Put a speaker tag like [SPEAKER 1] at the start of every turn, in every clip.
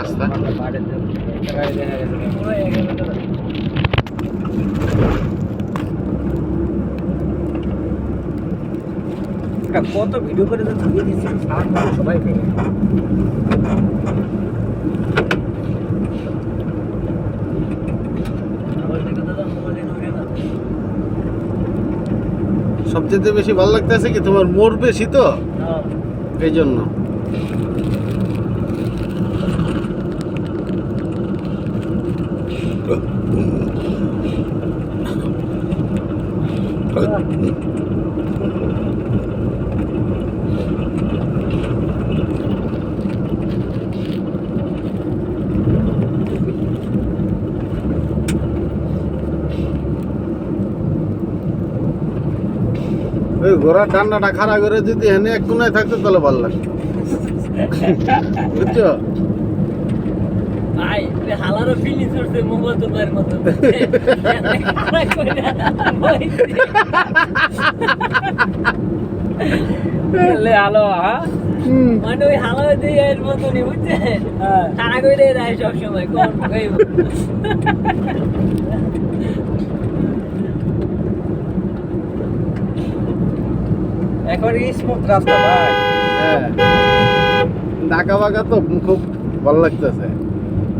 [SPEAKER 1] রাস্তা।
[SPEAKER 2] কত ভিডিও করে তো ধুয়ে দিচ্ছি সবাই
[SPEAKER 1] সবচেয়ে বেশি ভালো লাগতেছে কি তোমার মোর বেশি তো? এই জন্য ওই ঘোড়ার ডান্ডাটা খাড়া করে যদি এনে এক কোনায় থাকতো তাহলে ভালো লাগতো বুঝছ?
[SPEAKER 3] হালারও ফিলিং করছে মোবাইল তোলার মতো
[SPEAKER 2] হ্যাঁ
[SPEAKER 3] মানে ওই হালা দিয়ে এর মতনই বুঝছেন? তারা করে দেয় সবসময় কোন
[SPEAKER 2] এখন স্মুথ রাস্তা ভাই।
[SPEAKER 1] হ্যাঁ। ঢাকা বাঁকা তো খুব ভালো লাগতেছে।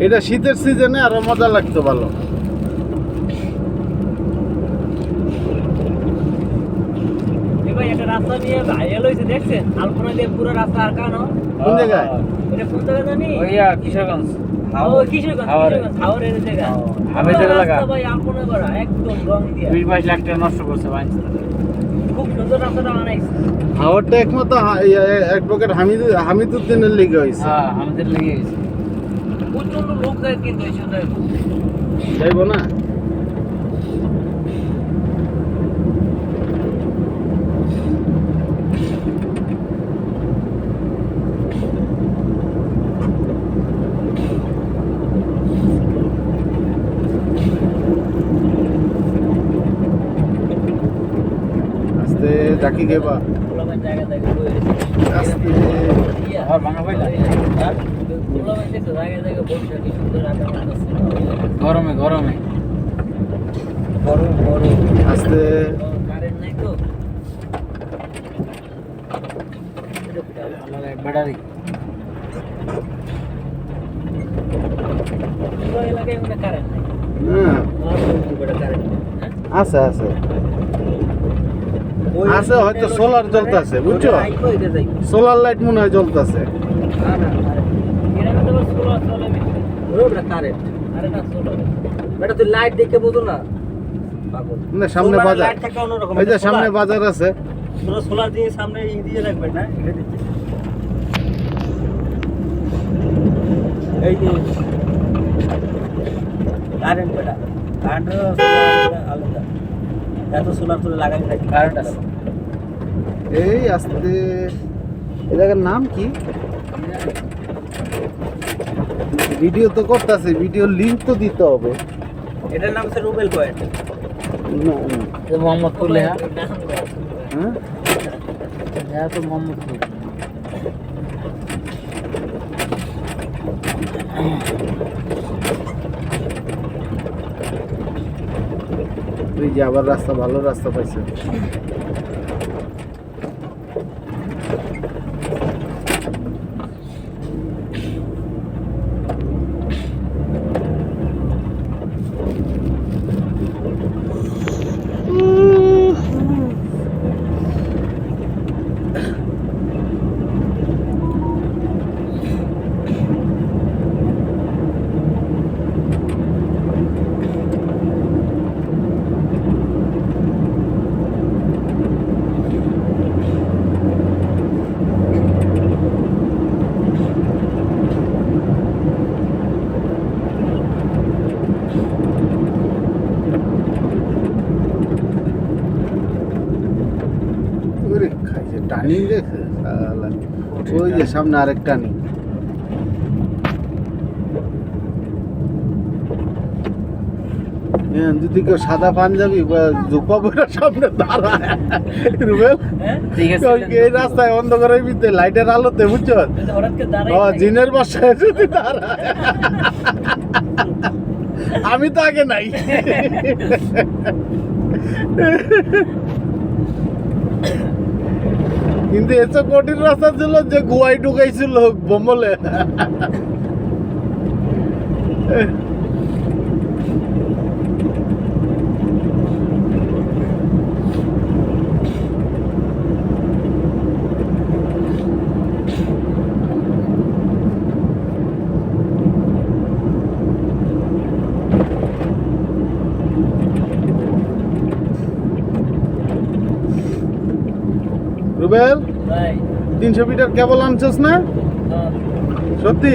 [SPEAKER 1] এটা শীতের সিজনে আরও মজা লাগতো ভালো।
[SPEAKER 3] রাস্তা নিয়ে ভাইরাল হয়েছে দেখছেন? আলপনা দিয়ে পুরো রাস্তা
[SPEAKER 1] কোন? জায়গায়?
[SPEAKER 3] এটা কোন জায়গা জানি?
[SPEAKER 2] ওইয়া কিশোরগঞ্জ।
[SPEAKER 1] হাওয়ারটা একমাত্র হামিদ হামিদুদ্দিনের লিগে হয়েছে
[SPEAKER 2] হ্যাঁ আমাদের লেগে গেছে
[SPEAKER 3] প্রচণ্ড লোক যায় কিন্তু এই
[SPEAKER 1] যাইবো না? আস্তে ডাকি গেবা আস্তে।
[SPEAKER 2] ভাঙা পাইলা হ্যাঁ? গরমে গরমে।
[SPEAKER 1] আস্তে।
[SPEAKER 3] কারেন্ট নাই তো।
[SPEAKER 2] ব্যাটারি।
[SPEAKER 3] পুরো এলাকায় কারেন্ট নাই।
[SPEAKER 1] হ্যাঁ? আছে আছে। আছে হয়তো সোলার জ্বলতেছে বুঝছ? সোলার লাইট মনে হয় জ্বলতেছে।
[SPEAKER 2] কারেন্ট
[SPEAKER 3] আরে
[SPEAKER 2] বেটা তুই লাইট দেখে বোঝো না।
[SPEAKER 1] না সামনে বাজার।
[SPEAKER 2] light
[SPEAKER 1] এই যে
[SPEAKER 2] এটা
[SPEAKER 1] সামনে বাজার আছে।
[SPEAKER 2] সোলার দিয়ে সামনে ই দিয়ে রাখবেন না? এই যে কারেন্ট বেটা। কারেন্ট আলাদা। এত সোলার তুলে লাগাই কারেন্ট আছে।
[SPEAKER 1] এই আস্তে এই জায়গার নাম কি? ভিডিও তো করতেছে ভিডিও লিংক তো দিতে হবে।
[SPEAKER 2] এটার নাম হচ্ছে রুবেল পয়েন্ট
[SPEAKER 1] না, না।
[SPEAKER 2] মোহাম্মদপুর লেহা
[SPEAKER 1] হ্যাঁ?
[SPEAKER 2] হ্যাঁ? তো মোহাম্মদপুর
[SPEAKER 1] তুই যে আবার রাস্তা ভালো রাস্তা পাইছে ওরে খাইছে টানি দেখে শালা। ওই যে সামনে আরেকটা টানি হ্যাঁ, যদি কেউ সাদা পাঞ্জাবি বা জুপা পরে সামনে দাঁড়ায় রুবেল
[SPEAKER 3] হ্যাঁ
[SPEAKER 1] এই রাস্তায় অন্ধকারের ভিতরে লাইটের আলোতে বুঝছ? জিনের বাসায় যদি দাঁড়ায়। আমি তো আগে নাই। কিন্তু এসব কঠিন রাস্তা ছিল যে গুয়াই ঢুকাইছিল বোম্বলে। রুবেল তিনশো মিটার কেবল আনছিস না?
[SPEAKER 3] হ্যাঁ।
[SPEAKER 1] সত্যি?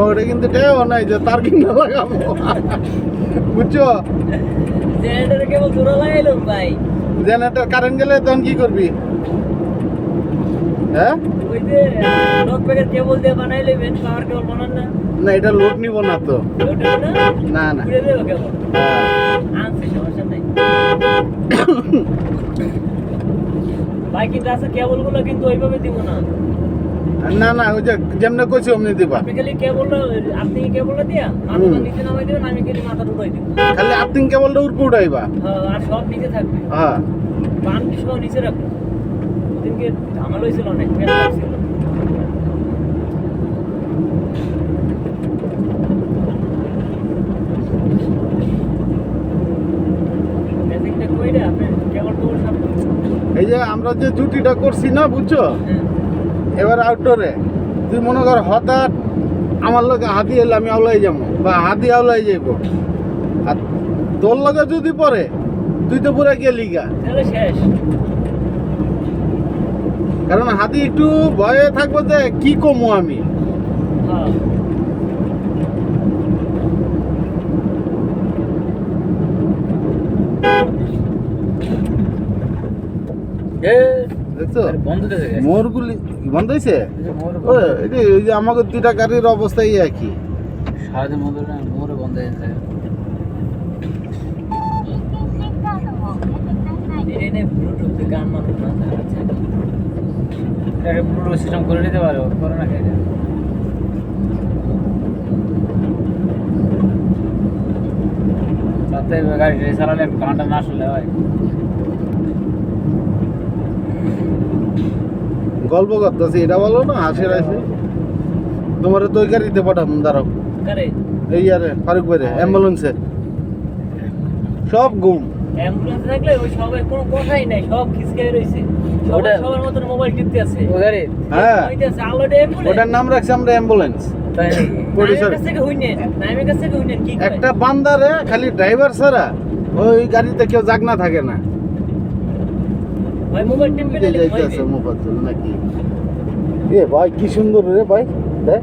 [SPEAKER 1] ওটা কিন্তু টেও নাই যে তার কিনা লাগাবো। বুঝছ?
[SPEAKER 3] জেনারেটর কেবল জোড়া লাগাইলাম ভাই।
[SPEAKER 1] জেনারেটর কারেন্ট গেলে তখন কি করবি হ্যাঁ
[SPEAKER 3] ওই যে নক প্যাকেট কেবল দিয়ে বানাই লইবেন পাওয়ার কেবল বানান না।
[SPEAKER 1] এটা লোড নিব না তো।
[SPEAKER 3] না?
[SPEAKER 1] না না।
[SPEAKER 3] কেবল। আনছি ভাই কিন্তু আছে কেবলগুলো কিন্তু ওইভাবে দিব না।
[SPEAKER 1] না না ওই যে যেমনি কইছি অমনি দিবা।
[SPEAKER 3] আপনি খালি কেবলটা আপনি কেবলটা দিয়া? মাথাটা নিচে নামাই দেবেন আমি খালি মাথা ঢুকাই দিব।
[SPEAKER 1] খালি কেবলটা উপরে উঠাইবা।
[SPEAKER 3] হ্যাঁ, আর সব নিচে থাকবে।
[SPEAKER 1] হ্যাঁ।
[SPEAKER 3] সহ নিচে রাখব। ওদিনকে ঝামেলা হয়েছিল অনেক
[SPEAKER 1] এই যে আমরা যে জুটিটা করছি না বুঝছ?
[SPEAKER 3] হ্যাঁ,
[SPEAKER 1] এবার আউটডোরে তুই মনে কর হঠাৎ আমার লগে হাতি এলে আমি আওলাই যাব বা হাতি আওলাই যাইব। আর তোর লগে যদি পরে তুই তো পুরা গেলি গা।
[SPEAKER 3] শেষ।
[SPEAKER 1] কারণ হাতি একটু ভয়ে থাকব যে কি কমো আমি
[SPEAKER 3] হ্যাঁ
[SPEAKER 1] মোরগুলি বন্ধ হয়েছে এই যে- এই যে আমাকে দুইটা গাড়ির অবস্থাই একই
[SPEAKER 2] সারাদিন বন্ধ মোরে হয়ে
[SPEAKER 3] গান মানুষ
[SPEAKER 2] পুরো সিস্টেম করে নিতে পারো করে না খেয়ে রাতে গাড়ি চালালে একটু গানটা না শুনলে হয়।
[SPEAKER 1] গল্প করতেছি এটা বলো না হাসির আছে তোমার তো ওই গাড়িতে পাঠাম দাঁড়াও। এই আরে ফারুক বাইরে অ্যাম্বুলেন্সে সব গুম।
[SPEAKER 3] অ্যাম্বুলেন্স থাকলে ওই সবাই কোনো কথাই নাই সব খিসকাই রয়েছে
[SPEAKER 2] ওটা-
[SPEAKER 3] সবার মতন মোবাইল টিপতে আছে।
[SPEAKER 2] ও
[SPEAKER 1] হ্যাঁ।
[SPEAKER 3] হইতেছে আলোটা অ্যাম্বুলেন্স
[SPEAKER 1] ওটার নাম রাখছি আমরা অ্যাম্বুলেন্স
[SPEAKER 2] তাই নাকি?
[SPEAKER 1] পরিসর
[SPEAKER 3] কাছ হইনেন নাইমের কাছ থেকে হইনেন কি
[SPEAKER 1] একটা বান্দারে খালি ড্রাইভার ছাড়া ওই গাড়িতে কেউ জাগনা থাকে না।
[SPEAKER 3] ভাই মোবাইল টিপবে
[SPEAKER 1] যাইতেছে মুফাজ্জল নাকি? এ ভাই কি সুন্দর রে ভাই। দেখ।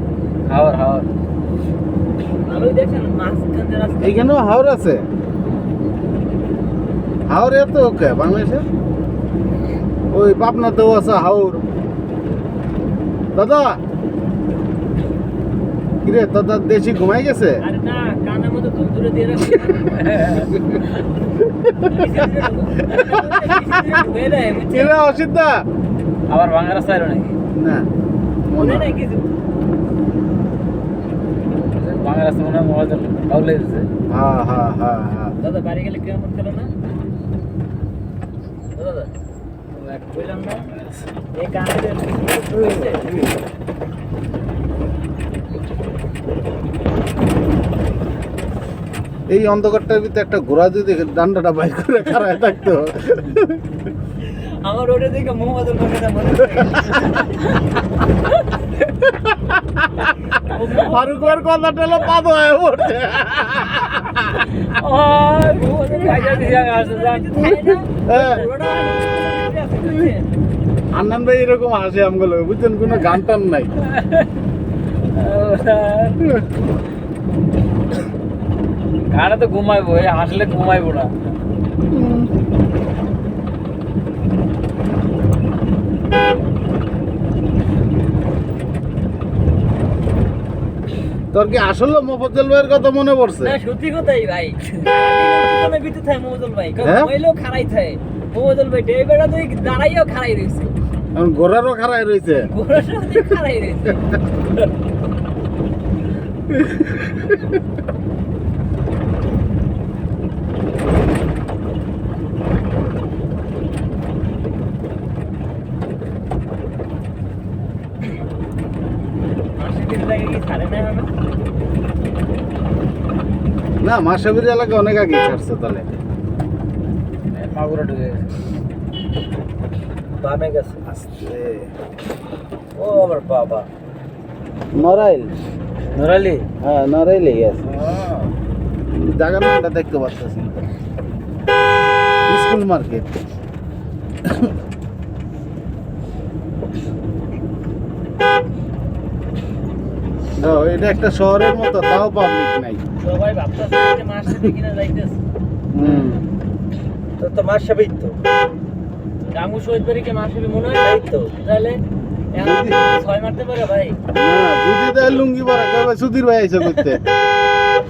[SPEAKER 1] এইখানেও হাওর আছে। হাওর এত ওকে বাংলাদেশে ওই পাবনাতেও আছে হাওর। দাদা! কিরে দাদা দেশি ঘুমাই গেছে?
[SPEAKER 3] আরে না কানের মধ্যে ধুম দিয়ে রাখছি।
[SPEAKER 1] কিরে অসিদ্ধা
[SPEAKER 2] আবার ভাঙা রাস্তা এলো নাকি?
[SPEAKER 1] না মনে
[SPEAKER 3] নাই কিছু।
[SPEAKER 2] ভাঙা রাস্তা মনে হয়
[SPEAKER 1] হ্যাঁ হ্যাঁ হ্যাঁ হ্যাঁ
[SPEAKER 3] দাদা বাড়ি গেলে কেমন খেলো না? দাদা না এই
[SPEAKER 1] অন্ধকারটার ভিতরে একটা ঘোড়া যদি ডান্ডাটা বাইর করে খারায় থাকতো।
[SPEAKER 3] আমার ওটা দেখে মোহাম্মদের কথা মনে
[SPEAKER 1] পাদ হয়ে পড়ছে আন্নান ভাই এরকম হাসে আমগুলো বুঝছেন? কোনো গান টান নাই।
[SPEAKER 2] গানে তো ঘুমাইবো হাসলে ঘুমাইবো না।
[SPEAKER 1] তোর কি আসলে মফজ্জল ভাইয়ের কথা মনে পড়ছে?
[SPEAKER 3] না সত্যি কথাই ভাই। উঠোনে বিতে থাকে মৌজল ভাই।
[SPEAKER 1] হ্যাঁ?
[SPEAKER 3] কইলেও খারাই থাকে মৌজল ভাই ডেবেটা তুই দাঁড়াইও খারাই রয়েছে
[SPEAKER 1] এখন ঘোড়ারও খারায় রয়েছে
[SPEAKER 3] ঘোড়ার সাথে খারাই রয়েছে মাসিকের লাগে কি ছাড়ে না এখনও?
[SPEAKER 1] না মাসাবির এলাকা অনেক আগে ছাড়ছে তাহলে।
[SPEAKER 2] মাগুরা ঢুকে গেছে। বামে গেছে।
[SPEAKER 1] আস্তে।
[SPEAKER 2] ও আমার বাবা।
[SPEAKER 1] হ্যাঁ গেছে নামটা দেখতে পাচ্ছি। School market. এটা একটা শহরের মতো তাও পাবলিক নাই।
[SPEAKER 3] সবাই ভাবতেছে যে মাস থেকে কিনা যাইতেছে।
[SPEAKER 1] হুম।
[SPEAKER 2] তো তো মার সাবেই তো।
[SPEAKER 3] রামু শহীদ বাড়িকে মাস হবে মনে হয়?
[SPEAKER 2] তো।
[SPEAKER 3] তাহলে ছয় মারতে পারে ভাই।
[SPEAKER 1] না যদি দেয় লুঙ্গি পরা কবে সুধীর ভাই আইসা করতে।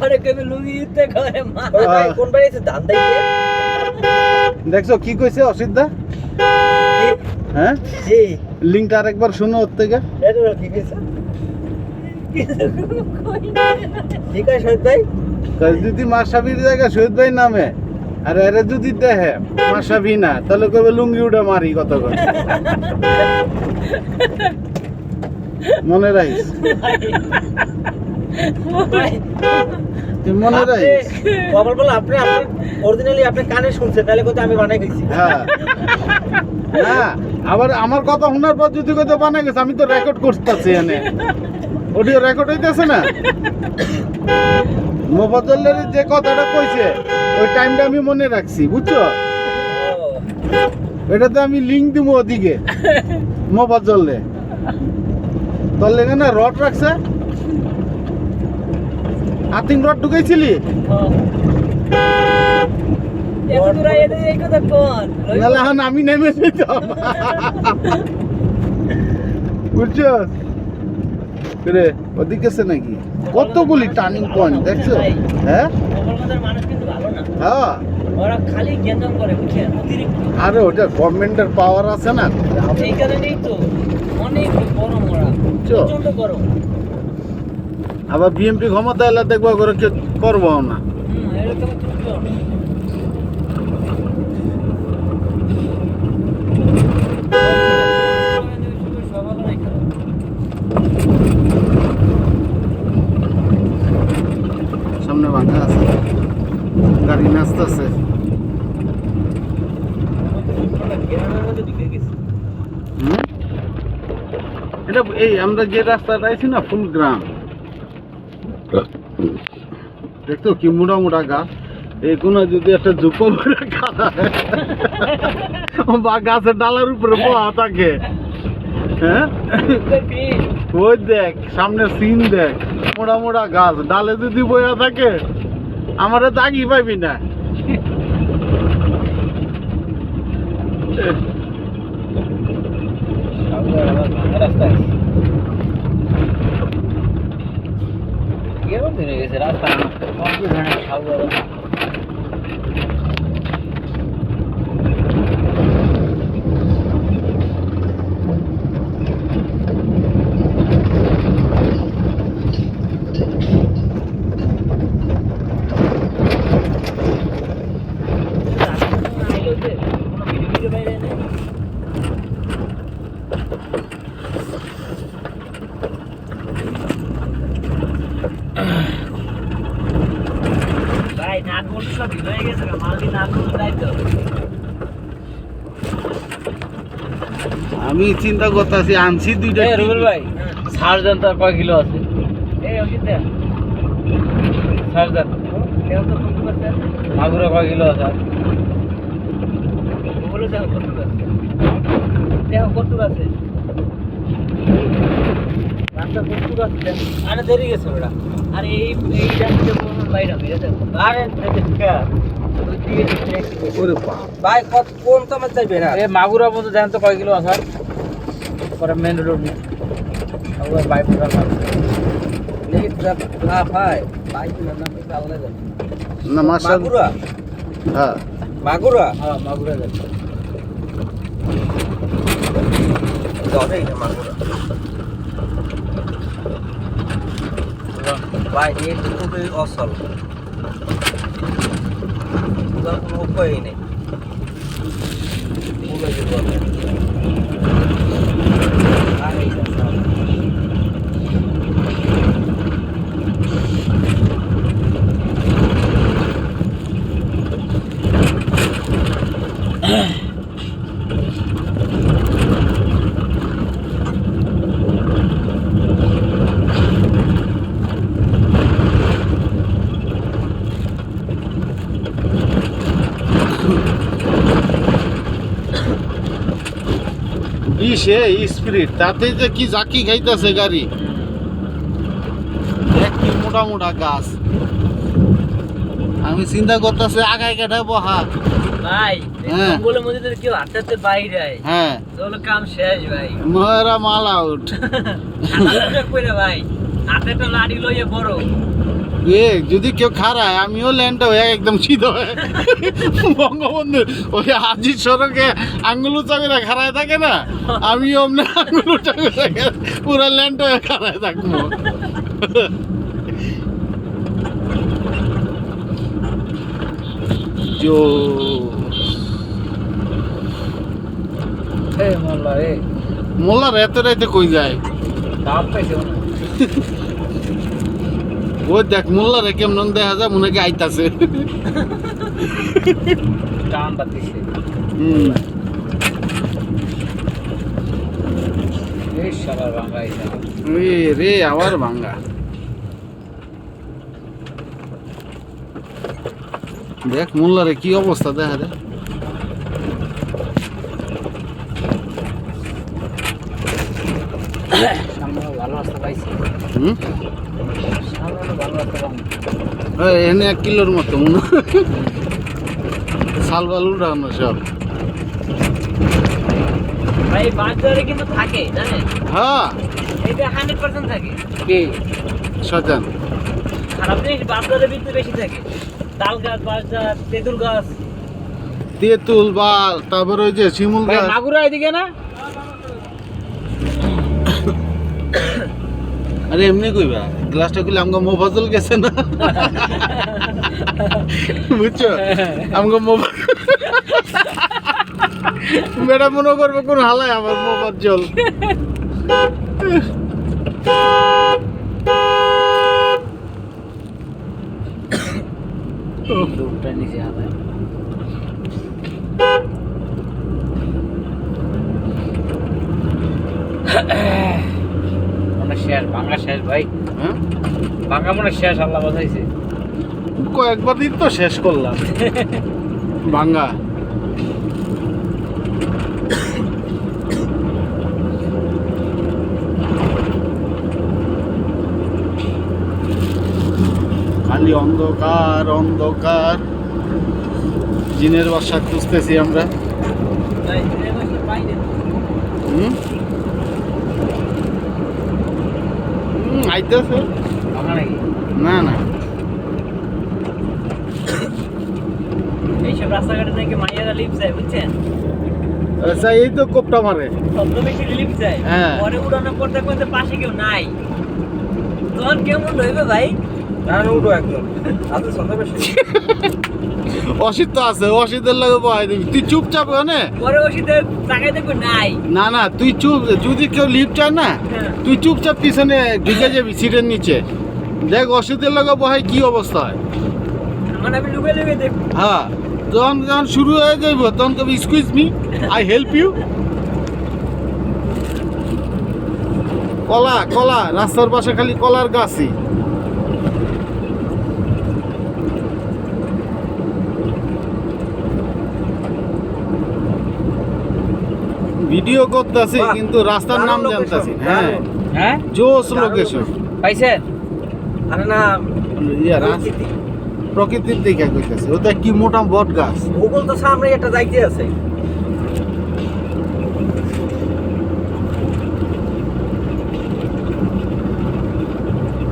[SPEAKER 3] আরে কেবে লুঙ্গি দিতে করে মা?
[SPEAKER 2] ভাই কোন বাড়ি আছে? ধান দাইতে
[SPEAKER 1] দেখছ কি কইছে অসিদ্ধা? হ্যাঁ?
[SPEAKER 2] জি।
[SPEAKER 1] লিঙ্কটা আরেকবার শুনো ওর থেকে।
[SPEAKER 2] কি কইছে? ঠিক আছে শহীদ ভাই।
[SPEAKER 1] যদি মাসাবির জায়গা শহীদ ভাই নামে আর এরে যদি দেখে মাসাবি না তাহলে কবে লুঙ্গি উঠে মারি কত করে মনে রাখিস? মনে রাখিস?
[SPEAKER 2] বাবল বল আপনি আপনি অরিজিনালি আপনি কানে শুনছেন তাহলে কত আমি বানাই গেছি
[SPEAKER 1] হ্যাঁ। আবার আমার কথা শোনার পর যদি কত বানা গেছে আমি তো রেকর্ড করতেছি এনে। অডিও রেকর্ড হইতেছে না। মোফাজ্জলের যে কথাটা কইছে ওই টাইমটা আমি মনে রাখছি বুঝছ? এটাতে আমি লিঙ্ক দিব ওদিকে মোফাজ্জলে তোর লেগে না রড রাখছে? আতিং রড ঢুকাইছিলি? নাহলে এখন আমি নেমে যেতাম। বুঝছ? রে ওদিকে আছে নাকি? কতগুলি টার্নিং পয়েন্ট দেখছ? হ্যাঁ? হ্যাঁ। আরে ওটা গভর্নমেন্টের পাওয়ার আছে না?
[SPEAKER 3] এই কারণেই তো অনেক গরম ওরা? প্রচণ্ড গরম।
[SPEAKER 1] আবার বিএমপি ক্ষমতা এলে দেখব করে করব না
[SPEAKER 3] হুম এরকম তুলতো
[SPEAKER 1] সামনে বাঁধা আছে নাচতেছে হুম? এটা এই আমরা যে রাস্তাটা আইছি না, ফুল গ্রাম। দেখতো কি মোটা মোটা গাছ। এই কোন যদি একটা জুপো বা গাছের ডালার উপরে বহা থাকে। হ্যাঁ? ওই দেখ সামনে সিন দেখ, মোটা মোটা গাছ। ডালে যদি বয়া থাকে আমারে দাগি পাইবি না।
[SPEAKER 3] রাস্তা কমপ্লিট হয় না খাওয়া ভাই গেছে তাই তো।
[SPEAKER 1] আমি চিন্তা করতেছি আনছি দুইটা
[SPEAKER 2] রুবেল ভাই সার্জন তার কয় কিলো আছে?
[SPEAKER 3] এই
[SPEAKER 2] সার্জন। মাগুরা কয় কিলো আছে?
[SPEAKER 3] বলে দেখো কত আছে। দেখো কত আছে। রাস্তা কত আছে।
[SPEAKER 2] আরে দেরি গেছে ওরা
[SPEAKER 3] আর এই এই
[SPEAKER 2] ভাই কত কোন কামে চাইবে না এ মাগুরা? মতো জানেন তো কয় কিলো আছে পরে মেন রোড মাগুরা বাইপাস
[SPEAKER 1] না মার্শাল
[SPEAKER 2] মাগুরা
[SPEAKER 1] হ্যাঁ।
[SPEAKER 2] মাগুরা?
[SPEAKER 3] হ্যাঁ মাগুরা যাচ্ছে।
[SPEAKER 2] না মাগুরা। ভাই নেট খুবই অসল ওটার কোনো উপায়ই নেই পুরো জীবন এই
[SPEAKER 1] স্পিরিট তাতে যে কি জাকি খাইতেছে গাড়ি? কি মোটা মোটা গাছ। আমি চিন্তা করতেছি আগায় কেটে বহা।
[SPEAKER 3] ভাই
[SPEAKER 1] হ্যাঁ।
[SPEAKER 3] জঙ্গলের মধ্যে কেউ হাঁটতে বাইরে
[SPEAKER 1] হ্যাঁ।
[SPEAKER 3] তাহলে কাম শেষ ভাই।
[SPEAKER 1] ময়রা মাল আউট
[SPEAKER 3] ভাই হাতে তো লাড়ি লইয়ে বড়।
[SPEAKER 1] এ যদি কেউ খারায় আমিও ল্যান্ডটা হয়ে একদম সিধা হয়ে বঙ্গবন্ধু ওই হাজির সড়কে আঙ্গুল উঁচা করে খারায় থাকে না আমি অমনি আঙ্গুল উঁচা করে পুরো ল্যান্ড হয়ে খারায় থাকব। জো
[SPEAKER 3] মোল্লা রে
[SPEAKER 1] মোল্লা রাতে রাতে কই যায়? ওই দেখ মোল্লা রে কেমন দেখা যায় মনে হয় আইতাছে।
[SPEAKER 3] টান বাতিছে
[SPEAKER 1] হুম রে আবার ভাঙ্গা। দেখ মোল্লারে কি অবস্থা দেখা রে
[SPEAKER 3] ভালো রাস্তা পাইছি।
[SPEAKER 1] হুম
[SPEAKER 3] সামনে ভালো রাস্তা পাবো
[SPEAKER 1] এনে এক কিলোর মতো। মনে। শাল বাল উঠানো সব।
[SPEAKER 3] ভাই বাজারে কিন্তু থাকে জানেন?
[SPEAKER 1] হ্যাঁ।
[SPEAKER 3] এটা থাকে। কি?
[SPEAKER 1] সজান।
[SPEAKER 3] খারাপ জিনিস বাজারে কিন্তু বেশি থাকে। তাল গাছ বাজার তেঁতুল গাছ।
[SPEAKER 1] তেঁতুল বা তারপর ওই যে শিমুল গাছ।
[SPEAKER 3] মাগুরা এদিকে না?
[SPEAKER 1] আরে এমনি কইবা? গ্লাসটা খুলে আমগো মোফাজল গেছে না? বুঝছ? আমগো মোফা বেটা মনে করবে কোন হালায় আমার মোফাজ্জল
[SPEAKER 3] দুধটা নিচে হালায়। শেষ ভাঙা শেষ, ভাই।
[SPEAKER 1] হ্যাঁ?
[SPEAKER 3] ভাঙা মনে শেষ আল্লাহ বাজাইছে
[SPEAKER 1] কয়েকবার দিন তো শেষ করলাম। ভাঙ্গা খালি অন্ধকার অন্ধকার। জিনের বাসা খুঁজতেছি আমরা। হুম? আইতেছে না না।
[SPEAKER 3] এইসব রাস্তাঘাটে নাকি মাইয়ারা লিপ যায় বুঝছেন?
[SPEAKER 1] আচ্ছা এই তো কোপটা মারে।
[SPEAKER 3] শব্দ বেশি লিপ যায়।
[SPEAKER 1] হ্যাঁ।
[SPEAKER 3] পরে উড়ানোর পর দেখবেন যে পাশে কেউ নাই। তখন কেমন হইবে ভাই?
[SPEAKER 2] না উঠো একজন আচ্ছা সন্ধ্যা বেশি।
[SPEAKER 1] অসিত তো আছে অসিতের লাগে বহাই দিবি। তুই চুপচাপ ওখানে?
[SPEAKER 3] পরে তাকাই দেখবে নাই।
[SPEAKER 1] না না তুই চুপ যদি কেউ লিফট চায় না
[SPEAKER 3] হ্যাঁ।
[SPEAKER 1] তুই চুপচাপ পিছনে ঢুকে যাবি সিটের নিচে। দেখ অসিতের লাগে বহাই কি অবস্থা হয়।
[SPEAKER 3] মানে আমি লুকে লুকে দেখব।
[SPEAKER 1] হ্যাঁ যখন যখন শুরু হয়ে যাইব তখন কবি excuse me I help you কলা কলা রাস্তার পাশে খালি কলার গাছই। ভিডিও করতেছি কিন্তু রাস্তার নাম জানতেছি। হ্যাঁ
[SPEAKER 3] হ্যাঁ?
[SPEAKER 1] জোস লোকেশন
[SPEAKER 3] পাইছেন
[SPEAKER 2] আরে না
[SPEAKER 1] ইয়া। প্রকৃতির দিকে কইতেছে। ওটা কি মোটা বট গাছ?
[SPEAKER 2] ভূগোল তো সামনে একটা যাইতে আছে।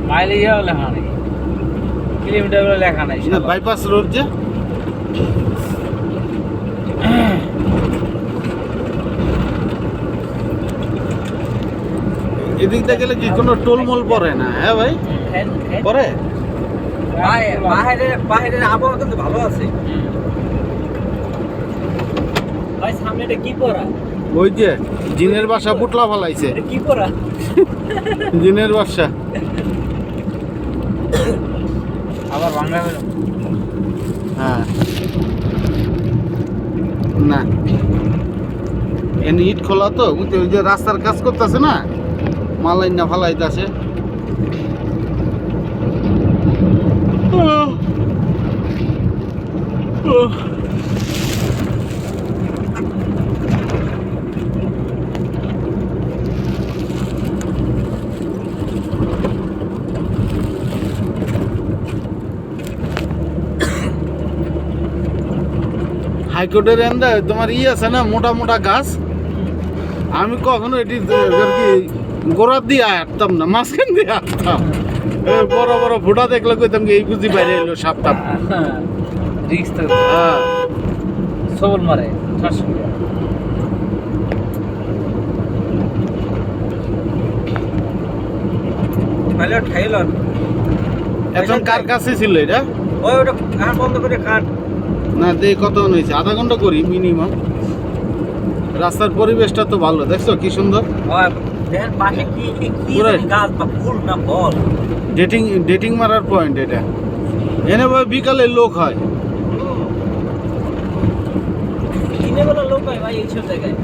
[SPEAKER 2] মাইলেজ লেখা নেই। কিলোমিটার লেখা নাই
[SPEAKER 1] বাইপাস রোড যে? দিয়ে গেলে কি কোনো টোলমোল পড়ে না? হ্যাঁ ভাই।
[SPEAKER 2] বাইরের আবহাওয়া কিন্তু ভালো আছে।
[SPEAKER 3] ভাই সামনে কি পড়া
[SPEAKER 1] ওই যে জিনের বাসা পুটলা ফলাইছে।
[SPEAKER 3] কি পড়া
[SPEAKER 1] জিনের বাসা।
[SPEAKER 2] আবার
[SPEAKER 1] হ্যাঁ। না। এনে ইট খোলা তো ওই যে রাস্তার কাজ করতেছে না? মালাই না ফালাইতেছে। হাইকোর্টের এন্দা তোমার ই আছে না, মোটা মোটা গাছ? আমি কখনো এটি গোড়ার দিয়ে আটতাম না মাঝখান দিয়ে আটতাম। এ বড় বড় ফোটা দেখলে কইতাম কি এই বুঝি বাইরে এলো
[SPEAKER 2] রিক্স
[SPEAKER 1] হ্যাঁ।
[SPEAKER 2] সবল মারে ঠাইলন
[SPEAKER 1] এখন কার কাছে ছিল এটা?
[SPEAKER 2] ওই ওটা কান বন্ধ করে কাট
[SPEAKER 1] না দেই কত হয়েছে আধা ঘণ্টা করি মিনিমাম রাস্তার পরিবেশটা তো ভালো দেখছ কি সুন্দর?
[SPEAKER 2] দেখেন পাশে কি কি গাছ বা ফুল না বল
[SPEAKER 1] ডেটিং ডেটিং মারার পয়েন্ট এটা। এনে ভাই বিকালে লোক হয়।
[SPEAKER 3] দিনে বেলা লোক হয় ভাই এইসব জায়গায়।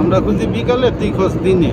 [SPEAKER 1] আমরা খুঁজি বিকালে তুই খোঁজ দিনে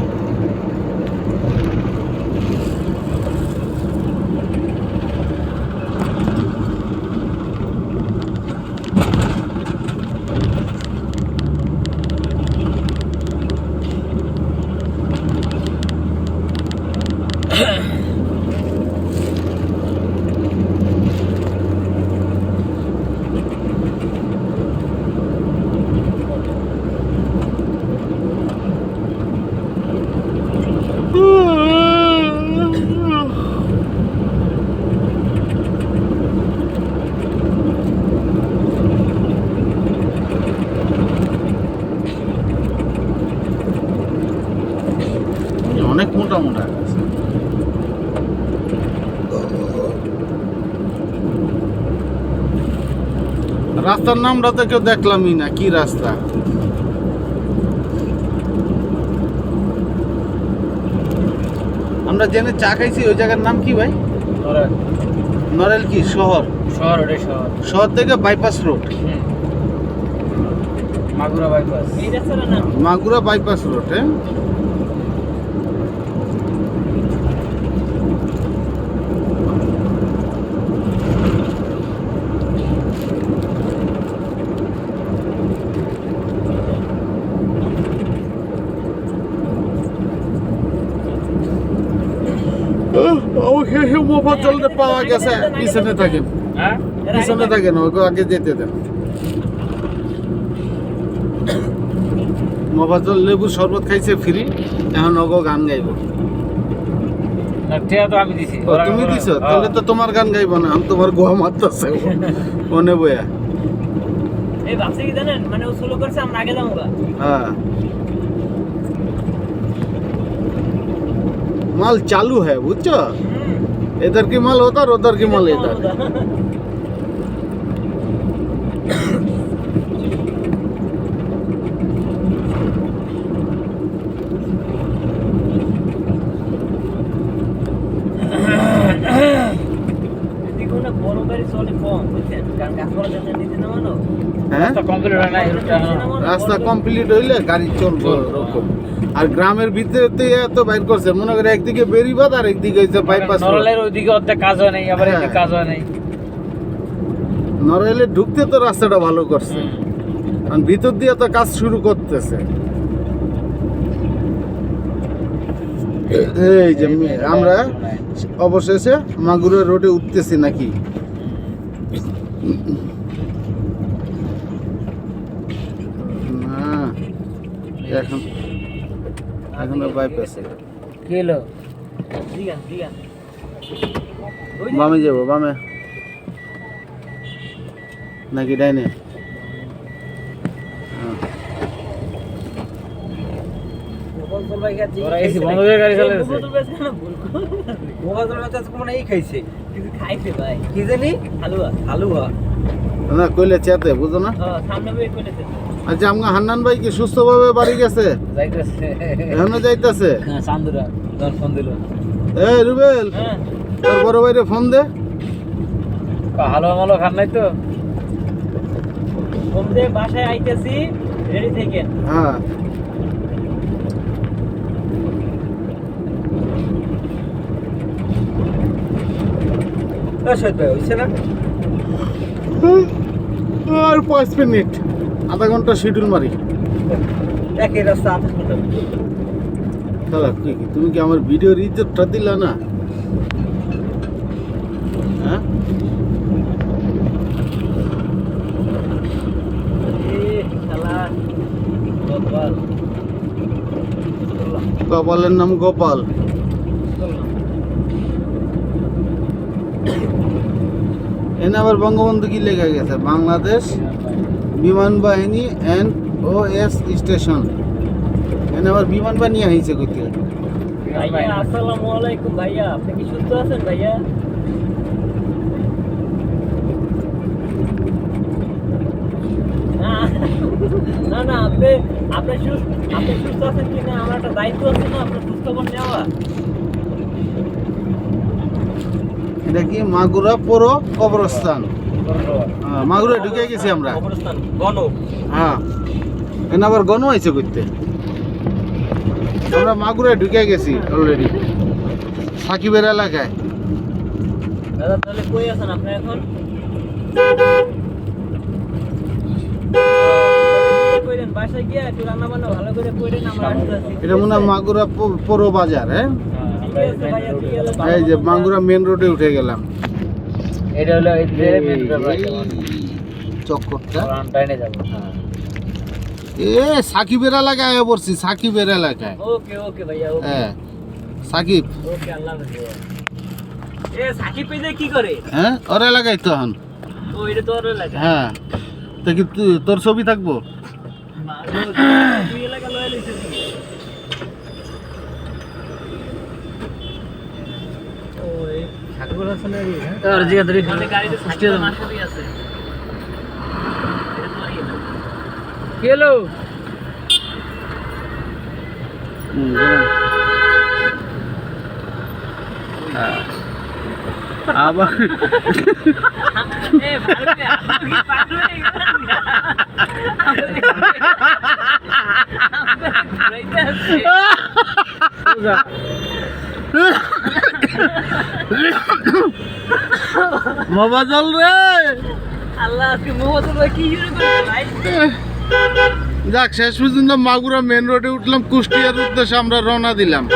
[SPEAKER 1] অনেক মোটা মোটা গাছ। রাস্তার নামটা তো কেউ দেখলামই না কি রাস্তা? আমরা জেনে চা খাইছি ওই জায়গার নাম কি ভাই? নরেল। কি? শহর?
[SPEAKER 2] শহর ওটাই শহর।
[SPEAKER 1] শহর থেকে
[SPEAKER 2] bypass
[SPEAKER 3] road. Magura bypass.
[SPEAKER 1] Magura bypass road হ্যাঁ? ওকে মোফাজ্জলটা পাওয়া গেছে পিছনে থাকেন
[SPEAKER 2] হ্যাঁ
[SPEAKER 1] পিছনে থাকেন ওকে আগে যেতে দেন মোফাজ্জল লেবু শরবত খাইছে ফ্রি এখন ওগো গান গাইব
[SPEAKER 2] না টিয়া তো আমি দিছি
[SPEAKER 1] ও, তুমি দিছো তাহলে তো তোমার গান গাইব না আমি তোমার গোয়া মারতেছে মনে বয়া
[SPEAKER 3] এই ভাবছে কি জানেন মানে ও শুরু করছে আমরা আগে যাবো গা
[SPEAKER 1] হ্যাঁ মাল चालू है বুঝছো इधर की माल उधर उधर की माल इधर
[SPEAKER 3] এদিকে না বড় গাড়ি চলে কম বুঝছেন কারণ গাছপালা যাতে নিতে না মানো
[SPEAKER 1] হ্যাঁ। রাস্তা কমপ্লিট হইলে গাড়ি চলবে ওরকম। আর গ্রামের ভিতরে এত বাইর করছে মনে করে একদিকে বেরিবাদ আর একদিকে হচ্ছে বাইপাস
[SPEAKER 2] নরলের ওইদিকে অর্ধেক কাজ হয় নাই আবার
[SPEAKER 1] হ্যাঁ।
[SPEAKER 2] এদিকে কাজ হয় নাই।
[SPEAKER 1] নড়াইলে ঢুকতে তো রাস্তাটা ভালো করছে। আর ভিতর দিয়ে তো কাজ শুরু করতেছে। এই যে আমরা অবশেষে মাগুরের রোডে উঠতেছি নাকি না এখন এখন বাইপাসে
[SPEAKER 2] কি হলো
[SPEAKER 3] দিগান দিগান
[SPEAKER 1] বামে যাব বামে। নাকি ডাইনে? হ্যাঁ। না কইলে চেতে বুঝো না?
[SPEAKER 3] হ্যাঁ, সামনে বের করেছে
[SPEAKER 1] আচ্ছা আমগা হান্নান ভাই কি সুস্থভাবে বাড়ি গেছে?
[SPEAKER 2] যাইতেছে।
[SPEAKER 1] এখনও যাইতাছে?
[SPEAKER 2] হ্যাঁ চান্দুরা। তোর ফোন দিল।
[SPEAKER 1] এ রুবেল
[SPEAKER 3] হ্যাঁ।
[SPEAKER 1] তোর বড় ভাইরে ফোন দে।
[SPEAKER 2] হালুয়া মালো খান নাই তো?
[SPEAKER 3] ঘুম দিয়ে বাসায় আইতেছি রেডি থেকে।
[SPEAKER 1] হ্যাঁ।
[SPEAKER 2] না?
[SPEAKER 1] আর পাঁচ মিনিট। আধা ঘণ্টা শিডিউল মারি।
[SPEAKER 2] একই রাস্তা আঠাশ ঘণ্টা।
[SPEAKER 1] দাদা কি তুমি কি আমার ভিডিওর ইজ্জতটা দিলা না? হ্যাঁ? কপালের নাম গোপাল। এনে আবার বঙ্গবন্ধু কি লেখা গেছে? বাংলাদেশ বিমান বাহিনী অ্যান্ড ও এস স্টেশন। এনে আবার বিমান বাহিনী আইছে কইতে।
[SPEAKER 3] ভাইয়া আসসালামু আলাইকুম ভাইয়া। আপনি কি সুস্থ আছেন ভাইয়া? না, না না আপনি আপনি সুস্থ আপনি সুস্থ আছেন কিনা? আমার একটা দায়িত্ব আছে না আপনার সুস্থ খবর নেওয়া
[SPEAKER 1] এটা কি মাগুরা পৌর কবরস্থান? মাগুরা ঢুকে গেছি আমরা। হ্যাঁ এনে আবার গণ আইছে করতে। আমরা মাগুরায় ঢুকে গেছি অলরেডি সাকিবের এলাকায়।
[SPEAKER 3] দাদা তাহলে কই আছেন আপনি এখন?
[SPEAKER 1] এটা মনে হয় মাগুরা পৌর বাজার হ্যাঁ?
[SPEAKER 3] আছে
[SPEAKER 1] এই যে মাগুরা মেন রোডে উঠে গেলাম।
[SPEAKER 2] এটা হলো এই যে মেন
[SPEAKER 1] এই চক্করটা।
[SPEAKER 2] রানটাইনে যাব। হ্যাঁ
[SPEAKER 1] এ সাকিবের এলাকায় আয়া পড়ছি সাকিবের এলাকায়।
[SPEAKER 3] ওকে ওকে ভাইয়া ওকে।
[SPEAKER 1] হ্যাঁ সাকিব।
[SPEAKER 3] ওকে আল্লাহ হাফেজ এ সাকিব পেজে কি করে?
[SPEAKER 1] হ্যাঁ ওর এলাকায় তো এখন।
[SPEAKER 3] ও এটা তোর এলাকা
[SPEAKER 1] হ্যাঁ তা কি তুই- তোর ছবি থাকব?
[SPEAKER 3] তুই এই
[SPEAKER 2] ঠাকুর আছে না আর জিগা ধরে
[SPEAKER 3] আমাদের গাড়িতে সাকিব মাসুদি আছে এটা তোমারই না?
[SPEAKER 2] কি হলো
[SPEAKER 1] হুম, জানেন। হ্যাঁ। আবার
[SPEAKER 3] এ ভালো করে
[SPEAKER 1] মবাজল রে।
[SPEAKER 3] আল্লাহ আজকে ভাই কি শুরু করেছে ভাই?
[SPEAKER 1] যাক শেষ পর্যন্ত মাগুরা মেন রোডে উঠলাম কুষ্টিয়ার উদ্দেশ্যে আমরা রওনা দিলাম।